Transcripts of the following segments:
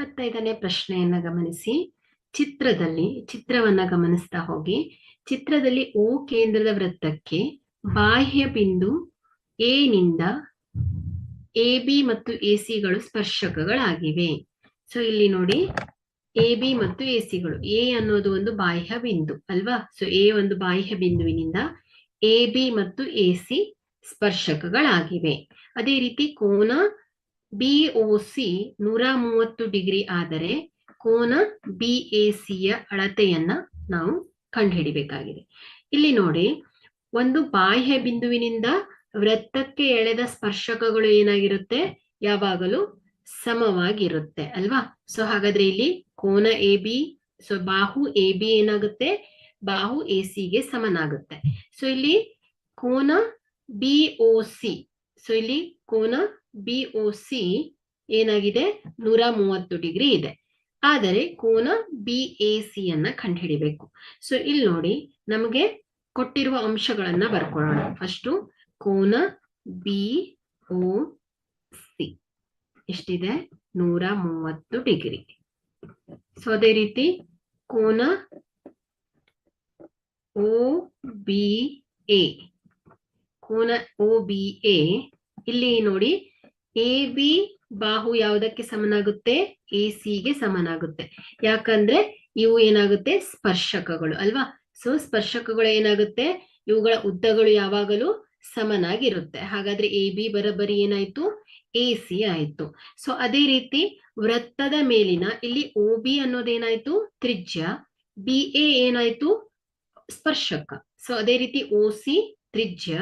ಇಪ್ಪತ್ತೈದನೇ ಪ್ರಶ್ನೆಯನ್ನ ಗಮನಿಸಿ. ಚಿತ್ರದಲ್ಲಿ, ಚಿತ್ರವನ್ನ ಗಮನಿಸ್ತಾ ಹೋಗಿ. ಚಿತ್ರದಲ್ಲಿ ಓ ಕೇಂದ್ರದ ವೃತ್ತಕ್ಕೆ ಬಾಹ್ಯ ಬಿಂದು ಎ ನಿಂದ ಎ ಬಿ ಮತ್ತು ಎ ಸಿಗಳು ಸ್ಪರ್ಶಕಗಳಾಗಿವೆ. ಸೊ ಇಲ್ಲಿ ನೋಡಿ, ಎ ಬಿ ಮತ್ತು ಎ ಸಿಗಳು. ಎ ಅನ್ನೋದು ಒಂದು ಬಾಹ್ಯ ಬಿಂದು, ಅಲ್ವಾ? ಸೊ ಎ ಒಂದು ಬಾಹ್ಯ ಬಿಂದುವಿನಿಂದ ಎ ಬಿ ಮತ್ತು ಎ ಸಿ ಸ್ಪರ್ಶಕಗಳಾಗಿವೆ. ಅದೇ ರೀತಿ ಕೋನ ಬಿ ಒ ಸಿ ನೂರ ಮೂವತ್ತು ಡಿಗ್ರಿ ಆದರೆ ಕೋನ ಬಿ ಎ ಸಿಯ ಅಳತೆಯನ್ನ ನಾವು ಕಂಡುಹಿಡಿಬೇಕಾಗಿದೆ. ಇಲ್ಲಿ ನೋಡಿ, ಒಂದು ಬಾಹ್ಯ ಬಿಂದುವಿನಿಂದ ವೃತ್ತಕ್ಕೆ ಎಳೆದ ಸ್ಪರ್ಶಕಗಳು ಏನಾಗಿರುತ್ತೆ? ಯಾವಾಗಲೂ ಸಮವಾಗಿರುತ್ತೆ ಅಲ್ವಾ? ಸೊ ಹಾಗಾದ್ರೆ ಇಲ್ಲಿ ಕೋನ ಎ ಬಿ ಸೊ ಬಾಹು ಎ ಬಿ ಏನಾಗುತ್ತೆ? ಬಾಹು ಎ ಸಿಗೆ ಸಮನಾಗುತ್ತೆ. ಸೊ ಇಲ್ಲಿ ಕೋನ ಬಿ ಒ ಸಿ ಸೊ ಇಲ್ಲಿ ಕೋನ ಬಿ ಒ ಸಿ ಏನಾಗಿದೆ? ನೂರ ಮೂವತ್ತು ಡಿಗ್ರಿ ಇದೆ. ಆದರೆ ಕೋನ ಬಿ ಎ ಸಿ ಅನ್ನ ಕಂಡುಹಿಡಿಬೇಕು. ಸೊ ಇಲ್ಲಿ ನೋಡಿ ನಮಗೆ ಕೊಟ್ಟಿರುವ ಅಂಶಗಳನ್ನ ಬರ್ಕೊಳ್ಳೋಣ. ಫಸ್ಟು ಕೋನ ಬಿ ಒ ಸಿ ಎಷ್ಟಿದೆ? ನೂರ ಮೂವತ್ತು ಡಿಗ್ರಿ. ಸೊ ಅದೇ ರೀತಿ ಕೋನ ಓ ಬಿ ಎ ಕೋನ ಒ ಬಿ ಎ. ಇಲ್ಲಿ ನೋಡಿ, ಎ ಬಿ ಬಾಹು ಯಾವುದಕ್ಕೆ ಸಮನಾಗುತ್ತೆ? ಎ ಗೆ ಸಮನಾಗುತ್ತೆ. ಯಾಕಂದ್ರೆ ಇವು ಏನಾಗುತ್ತೆ? ಸ್ಪರ್ಶಕಗಳು ಅಲ್ವಾ? ಸೊ ಸ್ಪರ್ಶಕಗಳು ಏನಾಗುತ್ತೆ? ಇವುಗಳ ಉದ್ದಗಳು ಯಾವಾಗಲೂ ಸಮನಾಗಿರುತ್ತೆ. ಹಾಗಾದ್ರೆ ಎ ಬಿ ಬರೋಬ್ಬರಿ ಏನಾಯ್ತು? ಎ ಸಿ ಆಯ್ತು. ಸೊ ಅದೇ ರೀತಿ ವೃತ್ತದ ಮೇಲಿನ, ಇಲ್ಲಿ ಒ ಬಿ ಅನ್ನೋದೇನಾಯ್ತು ತ್ರಿಜ್ಯ. ಬಿ ಎ ಏನಾಯ್ತು? ಸ್ಪರ್ಶಕ. ಸೊ ಅದೇ ರೀತಿ ಒ ಸಿ, ತ್ರಿಜ್ಯ.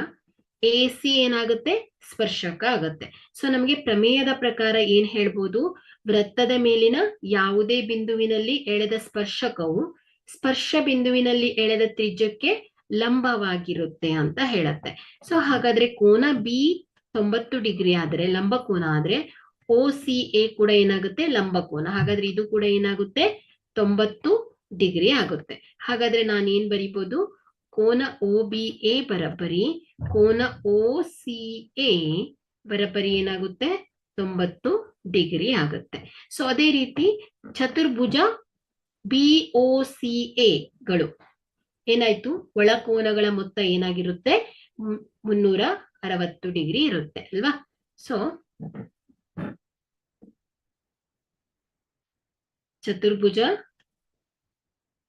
ಎ ಸಿ ಏನಾಗುತ್ತೆ? ಸ್ಪರ್ಶಕ ಆಗುತ್ತೆ. ಸೊ ನಮಗೆ ಪ್ರಮೇಯದ ಪ್ರಕಾರ ಏನ್ ಹೇಳ್ಬೋದು? ವೃತ್ತದ ಮೇಲಿನ ಯಾವುದೇ ಬಿಂದುವಿನಲ್ಲಿ ಎಳೆದ ಸ್ಪರ್ಶಕವು ಸ್ಪರ್ಶ ಬಿಂದುವಿನಲ್ಲಿ ಎಳೆದ ತ್ರಿಜ್ಯಕ್ಕೆ ಲಂಬವಾಗಿರುತ್ತೆ ಅಂತ ಹೇಳತ್ತೆ. ಸೊ ಹಾಗಾದ್ರೆ ಕೋನ ಬಿ ತೊಂಬತ್ತು ಡಿಗ್ರಿ ಆದ್ರೆ, ಲಂಬ ಕೋನ ಆದ್ರೆ, ಒ ಸಿ ಎ ಕೂಡ ಏನಾಗುತ್ತೆ? ಲಂಬ ಕೋನ. ಹಾಗಾದ್ರೆ ಇದು ಕೂಡ ಏನಾಗುತ್ತೆ? ತೊಂಬತ್ತು ಡಿಗ್ರಿ ಆಗುತ್ತೆ. ಹಾಗಾದ್ರೆ ನಾನು ಏನ್ ಬರಿಬೋದು? ಕೋನ ಒ ಬಿ ಎ ಬರಬ್ಬರಿ ಕೋನ ಒ ಸಿ ಎ ಬರಬ್ಬರಿ ಏನಾಗುತ್ತೆ? ತೊಂಬತ್ತು ಡಿಗ್ರಿ ಆಗುತ್ತೆ. ಸೊ ಅದೇ ರೀತಿ ಚತುರ್ಭುಜ ಬಿ ಒ ಸಿ ಎ ಗಳು ಏನಾಯ್ತು? ಒಳಕೋನಗಳ ಮೊತ್ತ ಏನಾಗಿರುತ್ತೆ? ಮುನ್ನೂರ ಅರವತ್ತು ಡಿಗ್ರಿ ಇರುತ್ತೆ, ಅಲ್ವಾ? ಸೊ ಚತುರ್ಭುಜ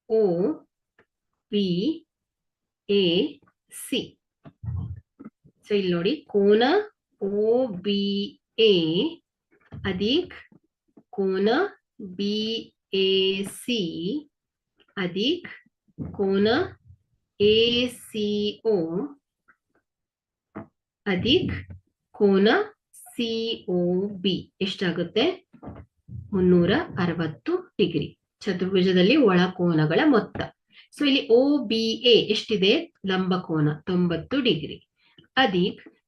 O B A C so ಇಲ್ಲಿ ನೋಡಿ, ಕೋನ ಓ ಬಿ ಎ ಅದೀಕ್ ಕೋನ ಬಿ ಎ ಸಿ ಅದೀಕ್ ಕೋನ ಎ ಸಿ ಓ ಅದೀಕ್ ಕೋನ ಸಿ ಒ ಬಿ ಎಷ್ಟಾಗುತ್ತೆ? ಮುನ್ನೂರ ಅರವತ್ತು ಡಿಗ್ರಿ. ಚತುರ್ಭುಜದಲ್ಲಿ ಒಳಕೋನಗಳ ಮೊತ್ತ. ಸೊ ಇಲ್ಲಿ ಒ ಬಿ ಎ ಎಷ್ಟಿದೆ? ಲಂಬ ಕೋನ ತೊಂಬತ್ತು ಡಿಗ್ರಿ. ಅದಿ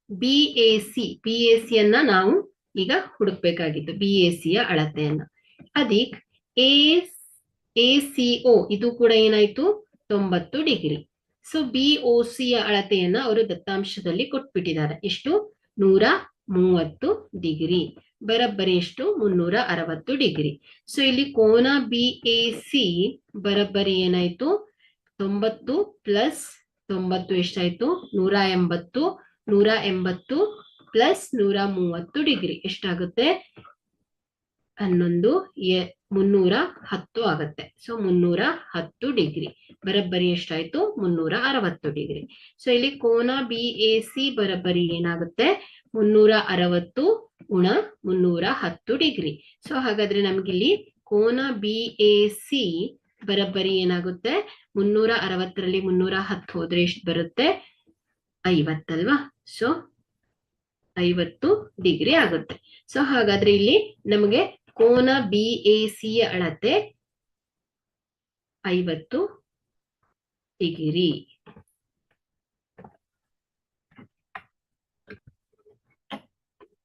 B A C B A C ಅನ್ನ ನಾವು ಈಗ ಹುಡುಕ್ಬೇಕಾಗಿತ್ತು ಬಿ ಎ ಸಿಯ ಅಳತೆಯನ್ನ. ಅದಿ ಎ ಎ ಸಿ ಒ ಇದು ಕೂಡ ಏನಾಯ್ತು? ತೊಂಬತ್ತು ಡಿಗ್ರಿ. ಸೊ ಬಿ ಒ ಸಿಯ ಅಳತೆಯನ್ನ ಅವರು ದತ್ತಾಂಶದಲ್ಲಿ ಕೊಟ್ಬಿಟ್ಟಿದ್ದಾರೆ. ಎಷ್ಟು? ನೂರ ಮೂವತ್ತು ಡಿಗ್ರಿ. ಬರಬ್ಬರಿ ಎಷ್ಟು? ಮುನ್ನೂರ ಅರವತ್ತು ಡಿಗ್ರಿ. ಸೊ ಇಲ್ಲಿ ಕೋನ ಬಿ ಎ ಸಿ ಬರಬ್ಬರಿ ಏನಾಯ್ತು? ತೊಂಬತ್ತು ಪ್ಲಸ್ ತೊಂಬತ್ತು ಎಷ್ಟಾಯ್ತು? ನೂರ ಎಂಬತ್ತು ನೂರ ಎಂಬತ್ತು ಪ್ಲಸ್ ನೂರ ಮೂವತ್ತು ಡಿಗ್ರಿ. ಎಷ್ಟಾಗುತ್ತೆ? ಹನ್ನೊಂದು ಮುನ್ನೂರ ಹತ್ತು ಆಗತ್ತೆ. ಸೊ ಮುನ್ನೂರ ಹತ್ತು ಡಿಗ್ರಿ. ಬರಬ್ಬರಿ ಎಷ್ಟಾಯ್ತು? ಮುನ್ನೂರ ಅರವತ್ತು ಡಿಗ್ರಿ. ಸೊ ಇಲ್ಲಿ ಕೋನ ಬಿ ಎ ಸಿ ಬರಬ್ಬರಿ ಏನಾಗುತ್ತೆ? ಮುನ್ನೂರ ಅರವತ್ತು ಗುಣ ಮುನ್ನೂರ ಹತ್ತು ಡಿಗ್ರಿ. ಸೊ ಹಾಗಾದ್ರೆ ನಮ್ಗಿಲ್ಲಿ ಕೋನ ಬಿ ಎ ಸಿ ಬರಬ್ಬರಿ ಏನಾಗುತ್ತೆ? ಮುನ್ನೂರ ಅರವತ್ತರಲ್ಲಿ ಮುನ್ನೂರ ಹತ್ತು ಹೋದ್ರೆ ಎಷ್ಟು ಬರುತ್ತೆ? ಐವತ್ತಲ್ವಾ ಸೊ ಐವತ್ತು ಡಿಗ್ರಿ ಆಗುತ್ತೆ. ಸೊ ಹಾಗಾದ್ರೆ ಇಲ್ಲಿ ನಮಗೆ ಕೋನ ಬಿ ಎ ಸಿ ಅಳತೆ ಐವತ್ತು ಡಿಗ್ರಿ.